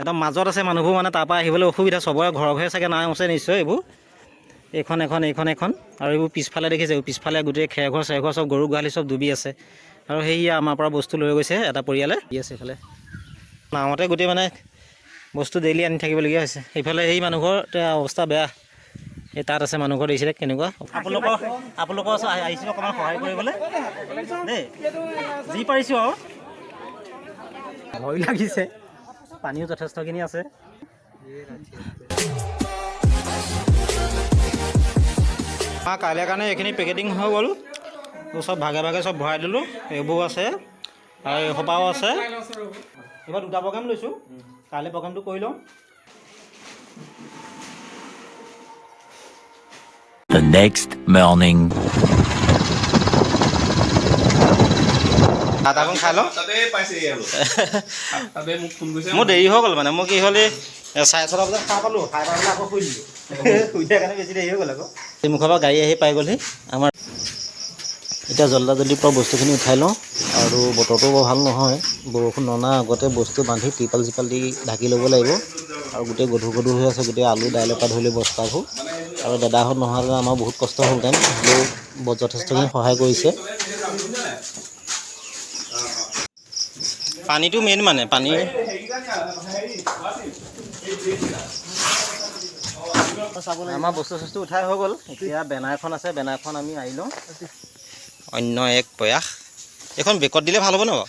একদম মাজত আছে মানুহবোৰ মানে তাৰপৰা আহিবলৈ অসুবিধা চবৰে ঘৰে ঘৰে চাগে নাও আছে নিশ্চয় এইবোৰ। এইখন এখন এইখন এখন আৰু এইবোৰ পিছফালে দেখিছে এইবোৰ পিছফালে গোটেই খেৰ ঘৰ চেৰ ঘৰ চব গৰু গোহালি চব ডুবি আছে। আৰু সেয়া আমাৰ পৰা বস্তু লৈ গৈছে এটা পৰিয়ালে। দি আছে এইফালে? নাৱতে গোটেই মানে বস্তু ডেইলি আনি থাকিবলগীয়া হৈছে। সেইফালে সেই মানুহঘৰ এতিয়া অৱস্থা বেয়া। এই তাত আছে মানুহঘৰ দেখিছিলে কেনেকুৱা? আপোনালোকৰ আপোনালোকৰ ওচৰত আহি- আহিছিলোঁ অকণমান সহায় কৰিবলৈ। দেই যি পাৰিছোঁ আৰু। ভয় লাগিছে। পানীও যথেষ্টখিনি আছে। আমাৰ কাইলৈ কাৰণে এইখিনি পেকেটিং হৈ গ'ল। চব ভাগে ভাগে চব ভৰাই দিলোঁ। এইবোৰ আছে আৰু এই আছে। এইবাৰ দুটা প্ৰগ্ৰেম লৈছোঁ। কাইলৈ প্ৰগ্ৰেমটো কৰি লওঁ। The next morning. খাই লওঁ। মোৰ দেৰি হৈ গ'ল মানে মোৰ কি হ'ল এই চাৰে ছটা বজাত খাই পালোঁ খাই পাই পেলাই আকৌ শুই দিলোঁ। শুই দিয়াৰ কাৰণে বেছি দেৰি হৈ গ'ল আকৌ। মুখৰ পৰা গাড়ী আহি পাই গ'লহি। আমাৰ এতিয়া জল্দা জল্দি পৰা বস্তুখিনি উঠাই লওঁ আৰু বতৰটো বৰ ভাল নহয়। বৰষুণ ননা আগতে বস্তু বান্ধি টিপাল চিপাল দি ঢাকি ল'ব লাগিব। আৰু গোটেই গধুৰ গধুৰ হৈ আছে গোটেই আলু দাইলৰ পৰা ধৰি লৈ বস্তাবোৰ আৰু দাদাহঁত নোহোৱালৈ আমাৰ বহুত কষ্ট হ'লহেঁতেন। হ'লেও যথেষ্টখিনি সহায় কৰিছে। পানীটো মেইন মানে পানী। আমাৰ বস্তু চস্তু উঠাই হৈ গ'ল। এতিয়া বেনাৰখন আছে বেনাৰখন আমি আহি লওঁ। অন্য এক প্ৰয়াস। এইখন বেকত দিলে ভালো হ'ব ন বাৰু?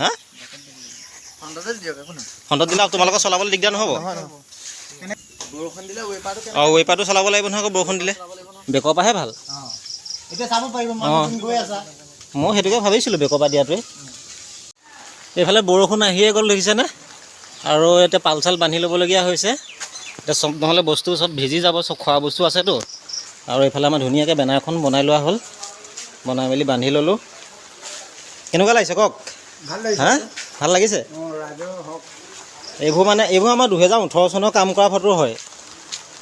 হা? ফ্ৰণ্টত দিলে তোমালোকৰ চলাবলৈ দিগদাৰ নহ'ব? অঁ ৱেপাৰটো চলাব লাগিব নহয় আকৌ বৰষুণ দিলে। বেকৰ পৰাহে ভালো। অঁ। মই সেইটোকে ভাবিছিলোঁ বেকৰ পৰা দিয়াটোৱে। এইফালে বৰষুণ আহিয়ে গ'ল দেখিছেনে? আৰু এতিয়া পাল চাল বান্ধি ল'বলগীয়া হৈছে। এতিয়া চব নহ'লে বস্তু চব ভিজি যাব চব খোৱা বস্তু আছেতো। আৰু এইফালে আমাৰ ধুনীয়াকৈ বেনাৰখন বনাই লোৱা হ'ল। বনাই মেলি বান্ধি ল'লোঁ। কেনেকুৱা লাগিছে কওক? ভাল লাগিছে। হা? ভাল লাগিছে? এইবোৰ মানে এইবোৰ আমাৰ দুহেজাৰ ওঠৰ চনৰ কাম কৰা ফটো হয়।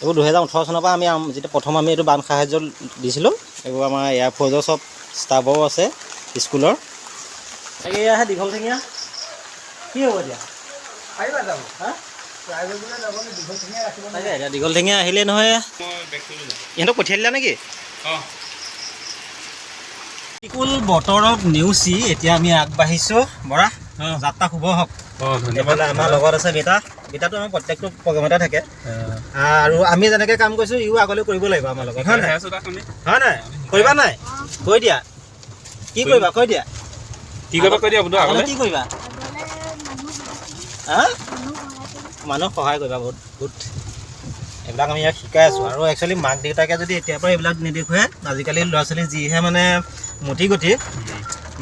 এইবোৰ দুহেজাৰ ওঠৰ চনৰ পৰা আমি যেতিয়া প্ৰথম আমি এইটো বান সাহাৰ্য দিছিলোঁ এইবোৰ আমাৰ এয়াৰফ'ৰ্চৰ চব ষ্টাফৰো আছে স্কুলৰ। এয়াহে দীঘল ঠেঙীয়া। কি হ'ব এতিয়া? পাৰিবা যাব। হা? দীঘল ঠেঙীয়া আহিলেই নহয়। ইহঁতক পঠিয়াই দিলা নেকি? অঁ। প্ৰতিকূল বতৰক নেওচি এতিয়া আমি আগবাঢ়িছোঁ। বৰা যাত্ৰা শুভ হওক। অঁ আমাৰ লগত আছে বেটা। বেটাটো আমাৰ প্ৰত্যেকটো প্ৰগ্ৰেমতে থাকে। আৰু আমি যেনেকৈ কাম কৰিছোঁ ইও আগলৈ কৰিব লাগিব আমাৰ লগত। হয় নাই? হয় নাই? কৰিবা নাই? কৈ দিয়া। কি কৰিবা? কৈ দিয়া। কি কৰিব? কৈ দিয়া কি কৰিবা? হা? মানুহ সহায় কৰিবা বহুত বহুত। এইবিলাক আমি ইয়াক শিকাই আছোঁ। আৰু একচুৱেলি মাক দেউতাকে যদি এতিয়াৰ পৰা এইবিলাক নেদেখুৱাই আজিকালি ল'ৰা ছোৱালী যিহে মানে মতি গতি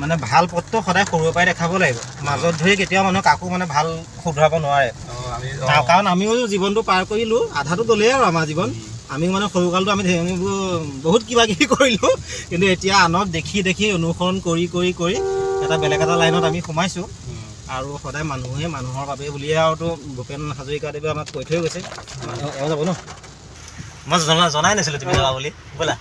মানে ভালো পথটো সদায় সৰুৰে পৰাই দেখাব লাগিব। মাজত ধৰি কেতিয়াও মানুহ কাকো মানে ভালো শুধৰাব নোৱাৰে। আমি কাৰণ আমিও জীৱনটো পাৰ কৰিলোঁ আধাটো গ'লেই আৰু আমাৰ জীৱন। আমি মানে সৰুকালটো আমি বহুত কিবা কিবি কৰিলোঁ কিন্তু এতিয়া আনক দেখি দেখি অনুসৰণ কৰি কৰি কৰি এটা বেলেগ এটা লাইনত আমি সোমাইছোঁ। আৰু সদায় মানুহে মানুহৰ বাবে বুলিয়ে আৰুতো ভূপেন হাজৰিকাদেৱে আমাক কৈ থৈ গৈছে। এওঁ- যাব ন? মই জনা জনাই নাছিলোঁ তুমি যাবা বুলি। ব'লা।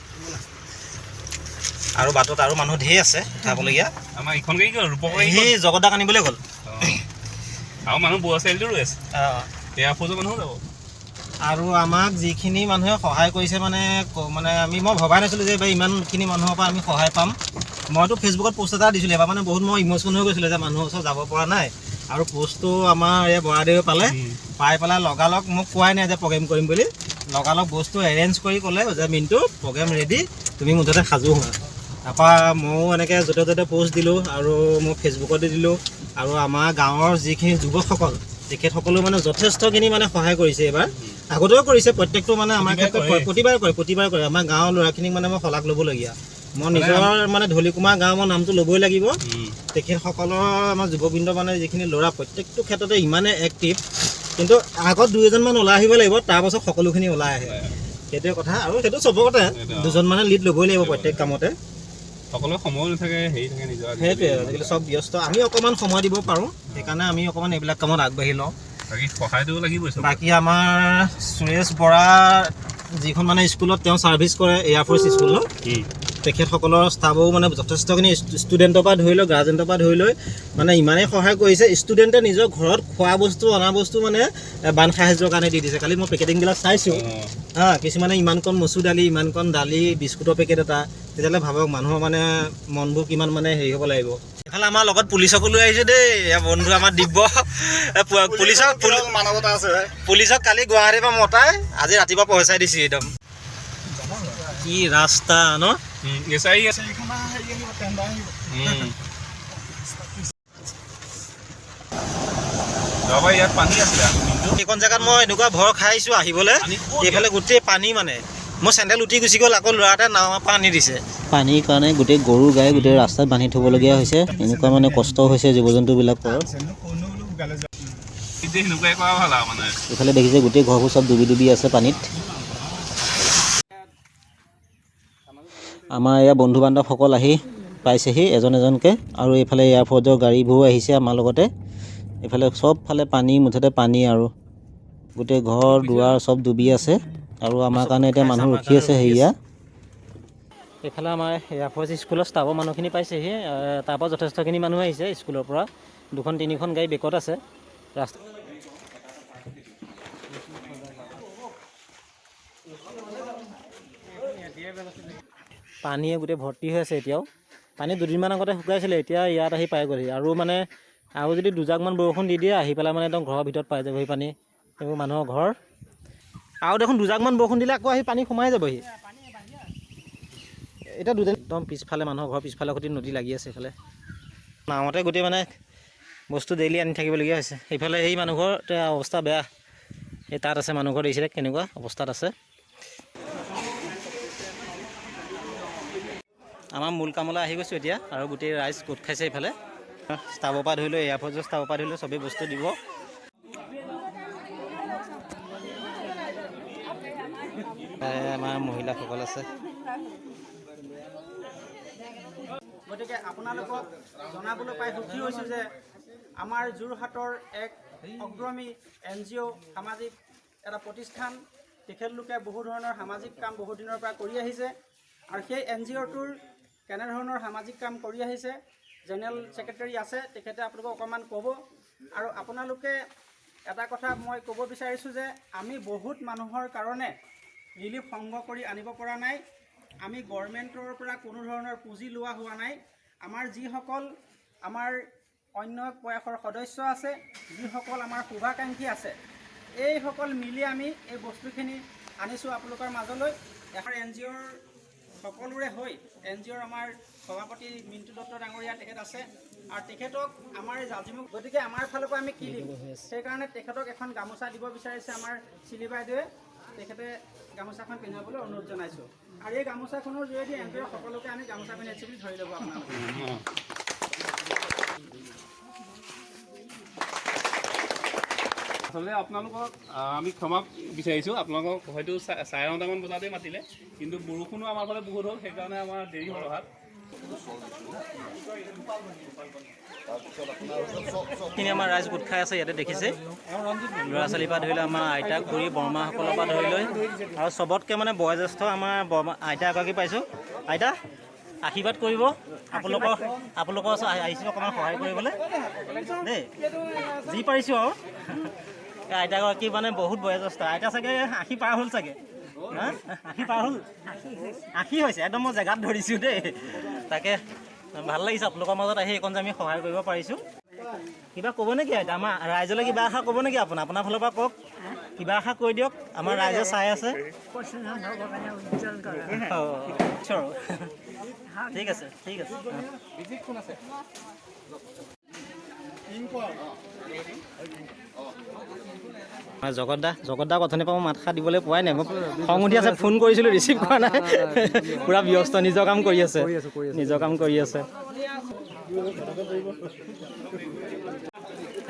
আৰু বাটত আৰু মানুহ ঢেৰ আছে উঠাবলগীয়া। আমাৰ ইখন গাড়ী কিয় ৰূপক সেই জগতদাক আনিবলৈ গ'ল। আৰু মানুহ বুঢ়া চাৰিআলিটো ৰৈ আছে। অঁ। এয়া ফৌজৰ মানুহো যাব। আৰু আমাক যিখিনি মানুহে সহায় কৰিছে মানে মানে আমি মই ভবাই নাছিলোঁ যে এইবাৰ ইমানখিনি মানুহৰ পৰা আমি সহায় পাম। মইতো ফেচবুকত পোষ্ট এটা দিছিলোঁ এবাৰ মানে বহুত মই ইম'চন হৈ গৈছিলোঁ যে মানুহৰ ওচৰত যাব পৰা নাই। আৰু পোষ্টটো আমাৰ এই বৰাদেৱে পালে। পাই পেলাই লগালগ মোক কোৱাই নাই যে প্ৰগ্ৰেম কৰিম বুলি। লগালগ বস্তু এৰেঞ্জ কৰি ক'লে যে মিণ্টু প্ৰগ্ৰেম ৰেডি তুমি মুঠতে সাজু হোৱা। তাৰপৰা ময়ো এনেকৈ য'তে ত'তে পোষ্ট দিলোঁ আৰু মই ফেচবুকতে দিলোঁ। আৰু আমাৰ গাঁৱৰ যিখিনি যুৱকসকল তেখেতসকলেও মানে যথেষ্টখিনি মানে সহায় কৰিছে এইবাৰ। আগতেও কৰিছে প্ৰত্যেকটো মানে আমাৰ ক্ষেত্ৰত প্ৰতিবাৰে কৰে প্ৰতিবাৰে কৰে। আমাৰ গাঁৱৰ ল'ৰাখিনিক মানে মই শলাগ ল'বলগীয়া। মই নিজৰ মানে ধলিকুমাৰ গাঁও মই নামটো ল'বই লাগিব। তেখেতসকলৰ আমাৰ যুৱবৃন্দ মানে যিখিনি ল'ৰা প্ৰত্যেকটো ক্ষেত্ৰতে ইমানে এক্টিভ কিন্তু আগত দুই এজনমান ওলাই আহিব লাগিব তাৰপাছত সকলোখিনি ওলাই আহে। সেইটোৱে কথা। আৰু সেইটো চবতে দুজন মানে লিড ল'বই লাগিব প্ৰত্যেক কামতে। সকলোৱে সময়ো নাথাকে হেৰি থাকে নিজৰ সেইটোৱে আজিকালি চব ব্যস্ত। আমি অকণমান সময় দিব পাৰোঁ সেইকাৰণে আমি অকণমান এইবিলাক কামত আগবাঢ়ি লওঁ। বাকী সহায়টো লাগিবই চব বাকী আমাৰ সুৰেশ বৰা যিখন মানে স্কুলত তেওঁ ছাৰ্ভিচ কৰে এয়াৰফ'ৰ্চ স্কুলত তেখেতসকলৰ ষ্টাফো মানে যথেষ্টখিনি ষ্টুডেণ্টৰ পৰা ধৰি লৈ গাৰ্জেণ্টৰ পৰা ধৰি লৈ মানে ইমানেই সহায় কৰিছে। ষ্টুডেণ্টে নিজৰ ঘৰত খোৱা বস্তু অনা বস্তু মানে বান সাহায্যৰ কাৰণে দি দিছে। কালি মই পেকেটিংবিলাক চাইছোঁ। হা কিছুমানে ইমানকণ মচুৰ দালি ইমানকণ দালি বিস্কুটৰ পেকেট এটা। তেতিয়াহ'লে ভাবক মানুহৰ মানে মনবোৰ কিমান মানে হেৰি হ'ব লাগিব। এইফালে আমাৰ লগত পুলিচকো লৈ আহিছোঁ দেই। বন্ধু আমাৰ দিব্য। পুলিচক পুলি- মানৱতা আছে পুলিচক কালি গুৱাহাটীৰ পৰা মতাই আজি ৰাতিপুৱা পইচাই দিছে একদম। কি ৰাস্তা ন? এছ আই আছে যোৱাবাৰ ইয়াত পানী আছিলে। আমি সেইখন জেগাত মই এনেকুৱা ভয় খাই আহিছোঁ আহিবলৈ এইফালে গোটেই পানী মানে। মোৰ চেণ্ডেল উঠি গুচি গ'ল আকৌ ল'ৰা এটাই নাও পৰা আনি দিছে। পানীৰ কাৰণে গোটেই গৰু গাই গোটেই ৰাস্তাত বান্ধি থ'বলগীয়া হৈছে। এনেকুৱা মানে কষ্ট হৈছে জীৱ জন্তুবিলাকৰ মানে। এইফালে দেখিছে গোটেই ঘৰবোৰ চব ডুবি ডুবি আছে পানীত। আমাৰ এয়া বন্ধু বান্ধৱসকল আহি পাইছেহি এজন এজনকৈ। আৰু এইফালে এয়াৰপৰ্টৰ গাড়ীবোৰো আহিছে আমাৰ লগতে। এইফালে চবফালে পানী মুঠতে পানী আৰু। গোটেই ঘৰ দুৱাৰ চব ডুবি আছে। আৰু আমাৰ কাৰণে এতিয়া মানুহ ৰখি আছে হেৰিয়া এইফালে আমাৰ এয়াৰফৰ্চ স্কুলৰ ষ্টাফৰ মানুহখিনি পাইছেহি। এ, তাৰ পৰা যথেষ্টখিনি মানুহ আহিছে স্কুলৰ পৰা। দুখন তিনিখন গাড়ী বেকত আছে। ৰাস্তা পানীয়ে গোটেই ভৰ্তি হৈ আছে এতিয়াও। পানী দুদিনমান আগতে শুকাইছিলে এতিয়া ইয়াত আহি পাই গ'লহি আৰু মানে আৰু যদি দুজাকমান বৰষুণ দি দিয়ে আহি পেলাই মানে একদম ঘৰৰ ভিতৰত পাই যাবহি পানী এইবোৰ মানুহৰ ঘৰ। আৰু দেখোন দুজাকমান বৰষুণ দিলে আকৌ আহি পানী সোমাই যাবহি। এতিয়া দুদিন একদম পিছফালে মানুহৰ ঘৰৰ পিছফালে সৈতে নদী লাগি আছে এইফালে। নাৱতে গোটেই মানে বস্তু ডেইলি আনি থাকিবলগীয়া হৈছে। সেইফালে সেই মানুহঘৰ অৱস্থা বেয়া। এই তাত আছে মানুহঘৰ দেখিছিলে কেনেকুৱা অৱস্থাত আছে। আমাৰ মূল কামলৈ আহি গৈছোঁ এতিয়া আৰু গোটেই ৰাইজ গোট খাইছে এইফালে। ষ্টাফৰ পৰা ধৰি লৈ এয়াৰপৰ্টৰ ষ্টাফৰ পৰা ধৰি লৈ চবেই বস্তু দিব। আমাৰ মহিলাসকল আছে। গতিকে আপোনালোকক জনাবলৈ পাই সুখী হৈছোঁ যে আমাৰ যোৰহাটৰ এক অগ্ৰণী এন জি অ' সামাজিক এটা প্ৰতিষ্ঠান তেখেতলোকে বহু ধৰণৰ সামাজিক কাম বহু দিনৰ পৰা কৰি আহিছে। আৰু সেই এন জি অ'টোৰ কেনেধৰণৰ সামাজিক কাম কৰি আহিছে জেনেৰেল ছেক্ৰেটাৰী আছে তেখেতে আপোনালোকক অকণমান ক'ব। আৰু আপোনালোকে এটা কথা মই ক'ব বিচাৰিছোঁ যে আমি বহুত মানুহৰ কাৰণে ৰিলিফ সংগ্ৰহ কৰি আনিব পৰা নাই। আমি গভৰ্ণমেণ্টৰ পৰা কোনো ধৰণৰ পুঁজি লোৱা হোৱা নাই। আমাৰ যিসকল আমাৰ অন্য প্ৰয়াসৰ সদস্য আছে যিসকল আমাৰ শুভাকাংক্ষী আছে এইসকল মিলি আমি এই বস্তুখিনি আনিছোঁ আপোনালোকৰ মাজলৈ। এখন এন জি অ'ৰ সকলোৰে হৈ এন জি অ'ৰ আমাৰ সভাপতি মিণ্টু দত্ত ডাঙৰীয়া তেখেত আছে। আৰু তেখেতক আমাৰ জাজিমুখ গতিকে আমাৰ ফালৰ পৰা আমি কি দিম? সেইকাৰণে তেখেতক এখন গামোচা দিব বিচাৰিছে আমাৰ চিলি বাইদেৱে। তেখেতে গামোচাখন পিন্ধাবলৈ অনুৰোধ জনাইছোঁ। আৰু এই গামোচাখনৰ জৰিয়তে এন জি অ'ৰ সকলোকে আমি গামোচা পিন্ধাইছোঁ বুলি ধৰি ল'ব আপোনালোকে আচলতে আপোনালোকক আমি ক্ষমা বিচাৰিছোঁ। আপোনালোকক হয়তো চাৰে নটামান বজাতে মাতিলে, কিন্তু বৰষুণো আমাৰ ফালে বহুত হ'ল, সেইকাৰণে আমাৰ দেৰি হ'ল অহাত। খিনি আমাৰ ৰাইজ গোট খাই আছে, ইয়াতে দেখিছে। ল'ৰা ছোৱালীৰ পৰা ধৰি লৈ আমাৰ আইতা, খুৰী, বৰমাসকলৰ পৰা ধৰি লৈ আৰু চবতকৈ মানে বয়োজ্যেষ্ঠ আমাৰ বৰমা আইতা এগৰাকী পাইছোঁ। আইতা, আশীৰ্বাদ কৰিব। আপোনালোকৰ আপোনালোকৰ ওচৰত আহি- আহিছোঁ অকণমান সহায় কৰিবলৈ। দেই, যি পাৰিছোঁ আৰু। আইতাগৰাকী মানে বহুত বয়োজ্যেষ্ঠ। আইতা চাগে আশী পাৰ হ'ল চাগে। আশী পাৰ হ'ল? আশী হৈছে একদম মই জেগাত ধৰিছোঁ দেই। তাকে ভাল লাগিছে আপোনালোকৰ মাজত আহি এইকণ যে আমি সহায় কৰিব পাৰিছোঁ। কিবা ক'ব নেকি আইতা? আমাৰ ৰাইজলৈ কিবা আশা ক'ব নেকি আপোনাৰ আপোনাৰ ফালৰ পৰা কওক। কিবা আশা কৈ দিয়ক আমাৰ ৰাইজে চাই আছে. ঠিক আছে ঠিক আছে। জগত দা জগত দা অথনিৰ পৰা মই মাত সাৰ দিবলৈ পোৱাই নাই। মই খং উঠি আছে ফোন কৰিছিলোঁ ৰিচিভ কৰা নাই। পূৰা ব্যস্ত নিজৰ কাম কৰি আছে। নিজৰ কাম কৰি আছে।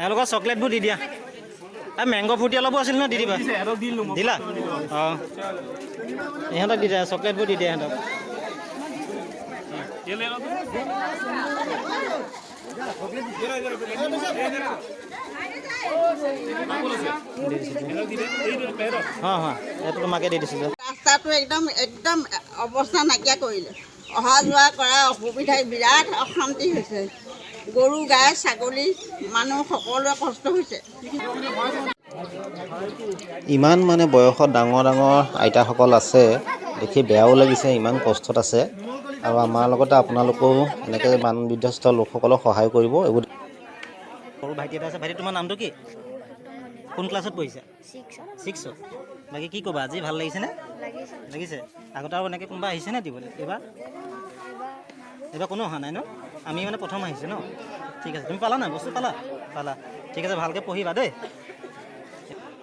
এওঁলোকৰ চকলেটবোৰ দি দিয়া। এই মেংগ' ফ্ৰুটি অলপো আছিল নহয় দি দিবা দিলা? অঁ। ইহঁতক দি দিয়া চকলেটবোৰ দি দিয়া ইহঁতক। অলপ অঁ এইটো তোমাকে দি দিছিলোঁ ৰাস্তাটো একদম একদম অৱস্থা নাইকিয়া কৰিলে। অহা যোৱা কৰা অসুবিধাই বিৰাট অশান্তি হৈছে। গৰু গাই ছাগলী মানুহ সকলোৱে কষ্ট হৈছে। ইমান মানে বয়সত ডাঙৰ ডাঙৰ আইতাসকল আছে দেখি বেয়াও লাগিছে ইমান কষ্টত আছে। আৰু আমাৰ লগতে আপোনালোকেও এনেকৈ বান বিধ্বস্ত লোকসকলক সহায় কৰিব এইবোৰ সৰু ভাইটি এটা আছে। ভাইটি তোমাৰ নামটো কি? কোন ক্লাছত পঢ়িছা? ছিক্সত। বাকী কি ক'বা আজি ভাল লাগিছেনে লাগিছে। আগতে আৰু এনেকৈ কোনোবা আহিছেনে দিবলৈ? এইবাৰ? এইবাৰ কোনো অহা নাই ন? আমি মানে প্ৰথম আহিছোঁ ন? ঠিক আছে। তুমি পালা নাই? বস্তু পালা? পালা। ঠিক আছে ভালকৈ পঢ়িবা দেই।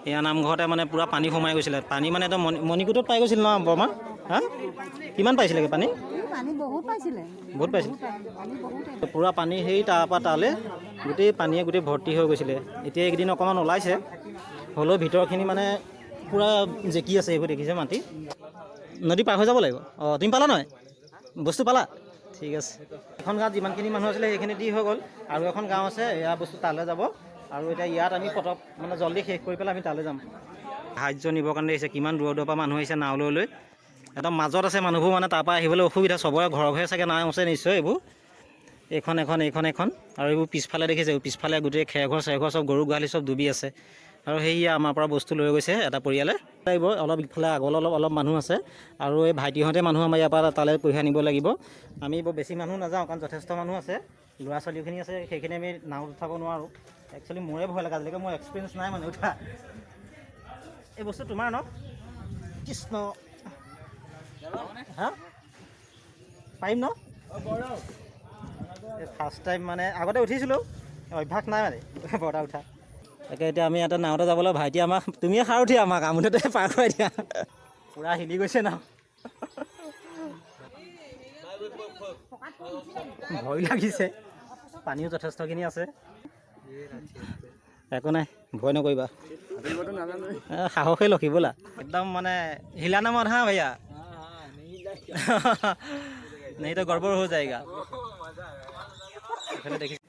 এয়া নামঘৰতে মানে পূৰা পানী সোমাই গৈছিলে। পানী মানে একদম মণি মণিকোটত পাই গৈছিল ন বৰমা? হা? কিমান পাইছিলেগৈ পানী? পানী বহুত পাইছিলে। বহুত পাইছিল। পূৰা পানী সেই তাৰপৰা তালৈ গোটেই পানীয়ে গোটেই ভৰ্তি হৈ গৈছিলে। এতিয়া এইকেইদিন অকণমান ওলাইছে। হ'লেও ভিতৰখিনি মানে পূৰা জেকি আছে এইবোৰ দেখিছে মাটি। নদী পাৰ হৈ যাব লাগিব। অঁ তুমি পালা নহয়? বস্তু পালা? ঠিক আছে। এখন গাঁৱত যিমানখিনি মানুহ আছিলে সেইখিনি দি হৈ গ'ল। আৰু এখন গাঁও আছে এয়া বস্তু তালৈ যাব। আৰু এতিয়া ইয়াত আমি পটক মানে জল্দি শেষ কৰি পেলাই আমি তালৈ যাম। সাহাৰ্য নিবৰ কাৰণে আহিছে। কিমান দূৰৰ দূৰৰ পৰা মানুহ আহিছে নাও লৈ লৈ। একদম মাজত আছে মানুহবোৰ মানে তাৰপৰা আহিবলৈ অসুবিধা, চবৰে ঘৰে ঘৰে চাগে নাও আছে নিশ্চয় এইবোৰ। এইখন এখন এইখন এখন আৰু এইবোৰ পিছফালে দেখিছে পিছফালে গোটেই খেৰঘৰ, চেৰঘৰ, চব গৰু, গোহালি, চব ডুবি আছে। আৰু সেয়া আমাৰ পৰা বস্তু লৈ গৈছে এটা পৰিয়ালে। লাগিব অলপ ইফালে আগলৈ অলপ অলপ মানুহ আছে। আৰু এই ভাইটিহঁতে মানুহ আমাৰ ইয়াৰ পৰা তালৈ কঢ়িয়াই আনিব লাগিব। আমি বৰ বেছি মানুহ নাযাওঁ, কাৰণ যথেষ্ট মানুহ আছে। ল'ৰা ছোৱালীখিনি আছে, সেইখিনি আমি নাও উঠাব নোৱাৰোঁ। একচুৱেলি মোৰে ভয় লাগে, আজিলৈকে মোৰ এক্সপিৰিয়েঞ্চ নাই মানে উঠা। এই বস্তু তোমাৰ ন? কৃষ্ণ। হা পাৰিম ন? ফাৰ্ষ্ট টাইম মানে আগতে উঠিছিলোঁ অভ্যাস নাই মানে বৰ্তা উঠা। তাকে এতিয়া আমি এটা নাওতে যাবলৈ ভাইটি আমাক তুমিয়ে সাৰ উঠি আমাক আমোদতে পাৰ কৰাই দিয়া। পূৰা হিলি গৈছে নাও ভয় লাগিছে। পানীও যথেষ্টখিনি আছে। একো নাই ভয় নকৰিবা। সাহসেই লক্ষী বোলা। একদম মানে হিলা নামত হা ভैया नहीं तो गड़बड़ हो जाएगा এইফালে দেখিছে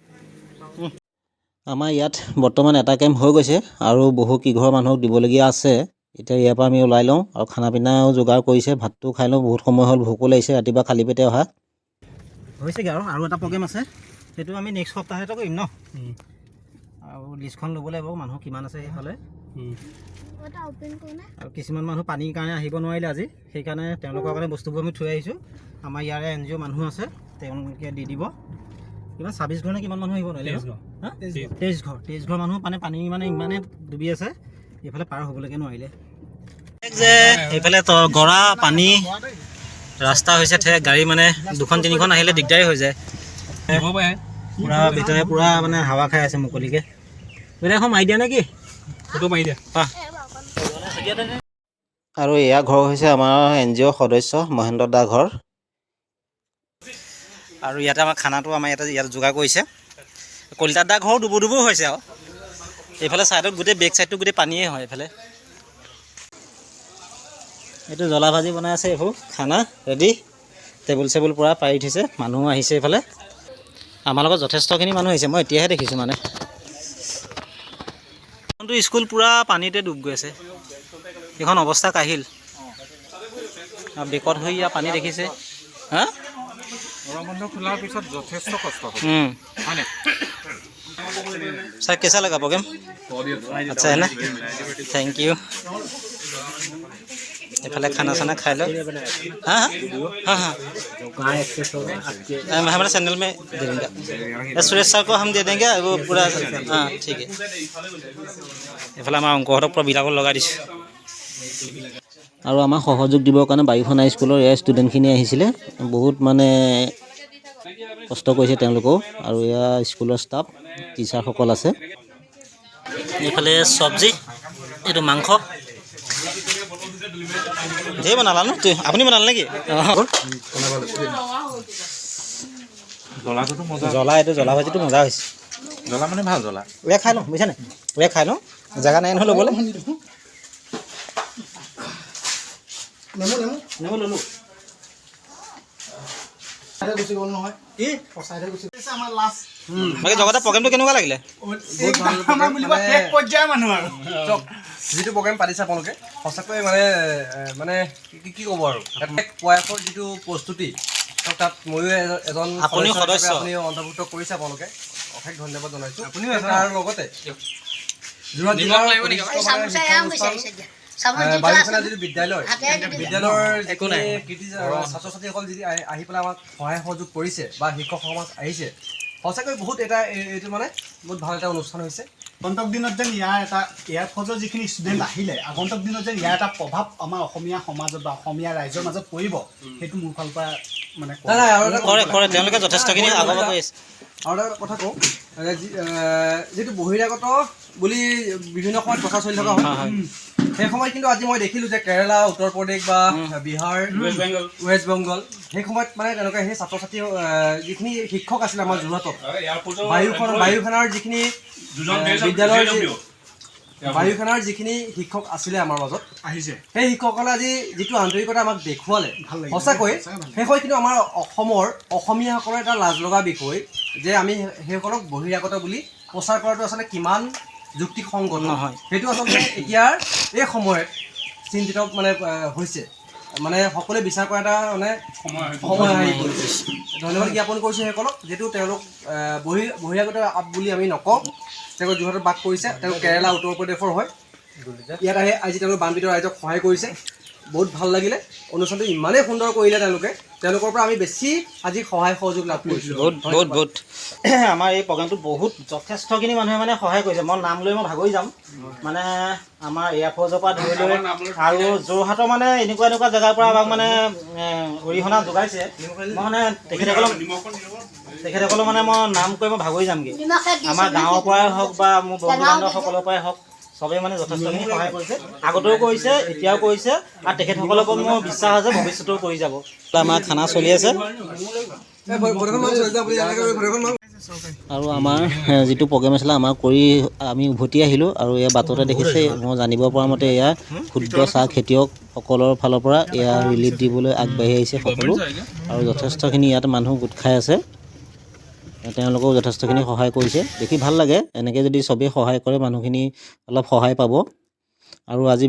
আমাৰ ইয়াত বৰ্তমান এটা কেম্প হৈ গৈছে আৰু বহু কিঘৰ মানুহক দিবলগীয়া আছে এতিয়া ইয়াৰ পৰা আমি ওলাই লওঁ আৰু খানা পিনাও যোগাৰ কৰিছে ভাতটো খাই লওঁ বহুত সময় হ'ল ভোকো লাগিছে ৰাতিপুৱা খালী পেটে অহা হৈছেগৈ আৰু আৰু এটা প্ৰগ্ৰেম আছে সেইটো আমি নেক্সট সপ্তাহতে কৰিম ন আৰু লিষ্টখন ল'ব লাগিব মানুহ কিমান আছে সেইফালে আৰু কিছুমান মানুহ পানীৰ কাৰণে আহিব নোৱাৰিলে আজি। সেইকাৰণে তেওঁলোকৰ কাৰণে বস্তুবোৰ আমি থৈ আহিছোঁ। আমাৰ ইয়াৰে এন জি অ' মানুহ আছে তেওঁলোকে দি দিব। কিমান ছাব্বিছ ঘৰ নে কিমান মানুহ আহিব নোৱাৰিলে? তেইছ ঘৰ। তেইছ ঘৰ। মানুহ মানে পানী মানে ইমানেই ডুবি আছে এইফালে পাৰ হ'বলৈকে নোৱাৰিলে। যে এইফালে ত গৰা পানী ৰাস্তা হৈছে ঠেক। গাড়ী মানে দুখন তিনিখন আহিলে দিগদাৰী হৈ যায়। পূৰা। ভিতৰে পূৰা মানে হাৱা খাই আছে মুকলিকৈ। বেলেগ এখন মাৰি দিয়া নে কি আৰু এয়া ঘৰ হৈছে আমাৰ এন জি অ' সদস্য মহেন্দ্ৰ দা ঘৰ। আৰু ইয়াতে আমাৰ খানাটো আমাৰ ইয়াতে ইয়াত যোগাৰ কৰিছে। কলিতাৰ দা ঘৰো ডুবু ডুবু হৈছে আৰু। এইফালে ছাইডত গোটেই বেক ছাইডটো গোটেই পানীয়ে হয় এইফালে। এইটো জ্বলা ভাজি বনাই আছে এইবোৰ। খানা ৰেডি। টেবুল চেবুল পূৰা পাৰি উঠিছে মানুহ আহিছে এইফালে। আমাৰ লগত যথেষ্টখিনি মানুহ আহিছে মই এতিয়াহে দেখিছোঁ মানে। এইখনতো স্কুল পূৰা পানীতে ডুব গৈ আছে এইখন অৱস্থা কাহিল আৰু বেকত হৈ ইয়াৰ পানী দেখিছে হা গৰম বন্ধ খোলাৰ পিছত যথেষ্ট কষ্ট হয় हम्म হয়নে सर कैसा लगा प्रोग्राम अच्छा है ना थैंक यू এইফালে খানা চানা খাই लो हाँ हाँ हाँ हाँ हमारे चैनल में दे देंगे या सुरेश सर को हम दे देंगे वो पूरा हाँ ठीक है এইফালে আমাৰ অংকহঁতক পূৰা বিলাকত লগাই দিছোঁ আৰু আমাক সহযোগ দিবৰ কাৰণে বাৰীখন স্কুলৰ এয়া ষ্টুডেণ্টখিনি আহিছিলে বহুত মানে কষ্ট কৰিছে তেওঁলোকেও আৰু এয়া স্কুলৰ ষ্টাফ টিচাৰসকল আছে এইফালে চব্জি এইটো মাংস যে বনালা ন? তুই আপনি বানাল নাকি? জ্বলা এইটো জ্বলা ভাজিটো মজা হৈছে। জ্বলা মানে ভালো জ্বলা ৰে খাই লওঁ বুজিছানে? ওয়া খাই লওঁ জেগা নাই নহয় ল'বলৈ। ল'লোঁ। জগতৰ প্ৰগ্ৰেমটো কেনেকুৱা লাগিলে? যিটো প্ৰগ্ৰেম পাতিছে আপোনালোকে সঁচাকৈ মানে মানে কি কি ক'ব আৰু? এক প্ৰয়াসৰ যিটো প্ৰস্তুতি তাত ময়ো এজন-। আপুনি অন্তৰ্ভুক্ত কৰিছে আপোনালোকে। অশেষ ধন্যবাদ জনাইছোঁ। আপুনিও? তাৰ লগতে যোৰহাট জিলাৰ বায়ুসেনা যিটো বিদ্যালয় বিদ্যালয়ৰ ছাত্ৰ ছাত্ৰীসকল যদি আহি- আহি পেলাই আমাক সহায় সহযোগ কৰিছে বা শিক্ষক সমাজ আহিছে সঁচাকৈ বহুত এটা এইটো মানে বহুত ভালো এটা অনুষ্ঠান হৈছে। আগন্তুক দিনত যেন ইয়াৰ এটা এয়াৰফৰ্চৰ যিখিনি ষ্টুডেণ্ট আহিলে আগন্তুক দিনত যেন ইয়াৰ এটা প্ৰভাৱ আমাৰ অসমীয়া সমাজত বা অসমীয়া ৰাইজৰ মাজত পৰিব সেইটো মোৰ ফালৰ পৰা মানে তেওঁলোকে যথেষ্টখিনি আগমন কৰি আছে। আৰু এটা কথা কওঁ যি- যিটো বহিৰাগত বুলি বিভিন্ন সময়ত কথা চলি থকা হয় সেই সময়ত কিন্তু আজি মই দেখিলোঁ যে কেৰেলা উত্তৰ প্ৰদেশ বা বিহাৰ ৱেষ্ট বেংগল ৱেষ্ট বেংগল সেই সময়ত মানে তেওঁলোকে সেই ছাত্ৰ ছাত্ৰী যিখিনি শিক্ষক আছিলে আমাৰ যোৰহাটত বায়ুখন যিখিনি বিদ্যালয়ৰ বায়ু সেনাৰ যিখিনি শিক্ষক আছিলে আমাৰ মাজত আহিছে সেই শিক্ষকসকলে আজি যিটো আন্তৰিকতা আমাক দেখুৱালে। সঁচাকৈ সঁচাকৈ ভাল লাগিছে। সেই সময়ত কিন্তু আমাৰ অসমৰ অসমীয়াসকলৰ এটা লাজ লগা বিষয় যে আমি সেইসকলক বহিৰাগত বুলি প্ৰচাৰ কৰাটো আচলতে কিমান যুক্তিসংগত নহয়। সেইটো আচলতে এতিয়াৰ এই সময়ত চিন্তিত মানে হৈছে মানে সকলোৱে বিচাৰ কৰা এটা মানে সময় সময় আহি পৰিছে ধন্যবাদ জ্ঞাপন কৰিছোঁ সেইসকলক যিহেতু তেওঁলোক বহি বহিৰাগত আপ বুলি আমি নকওঁ। তেওঁলোক যোৰহাটত বাস কৰিছে। তেওঁলোক কেৰেলা উত্তৰ প্ৰদেশৰ হয়। ইয়াত আহি আজি তেওঁলোক বানপীড়িত ৰাইজক সহায় কৰিছে। বহুত ভাল লাগিলে। অনুষ্ঠানটো ইমানেই সুন্দৰ কৰিলে তেওঁলোকে। তেওঁলোকৰ পৰা আমি বেছি আজি সহায় সহযোগ লাভ কৰিছোঁ। বহুত বহুত বহুত। আমাৰ এই প্ৰগ্ৰামটোত বহুত যথেষ্টখিনি মানুহে মানে সহায় কৰিছে। মই নাম লৈ মই ভাগৰি যাম। মানে আমাৰ এয়াৰফৰ্চৰ পৰা ধৰি লৈ আৰু যোৰহাটৰ মানে এনেকুৱা এনেকুৱা জেগাৰ পৰা আমাক মানে অৰিহণা যোগাইছে। মই মানে তেখেতসকলক তেখেতসকলক মানে মই নাম কৰি মই ভাগৰি যামগৈ। আমাৰ গাঁৱৰ পৰাই হওক বা মোৰ বন্ধু বান্ধৱসকলৰ পৰাই হওক। চবেই মানে যথেষ্টখিনি সহায় কৰিছে। আগতেও কৰিছে এতিয়াও কৰিছে আৰু তেখেতসকলৰ ওপৰত মোৰ বিশ্বাস আছে ভৱিষ্যতেও কৰি যাব। আমাৰ খানা চলি আছে। আৰু আমাৰ যিটো প্ৰগ্ৰেম আছিলে আমাৰ কৰি আমি উভতি আহিলোঁ আৰু এয়া বাটতে দেখিছে মই জানিব পৰা মতে এয়া ক্ষুদ্ৰ চাহ খেতিয়কসকলৰ ফালৰ পৰা এয়া ৰিলিফ দিবলৈ আগবাঢ়ি আহিছে সকলো। আৰু যথেষ্টখিনি ইয়াত মানুহ গোট খাই আছে। তেওঁলোকেও যথেষ্টখিনি সহায় কৰিছে। দেখি ভালো লাগে, এনেকৈ যদি চবেই সহায় কৰে, মানুহখিনি অলপ সহায় পাব। আৰু আজি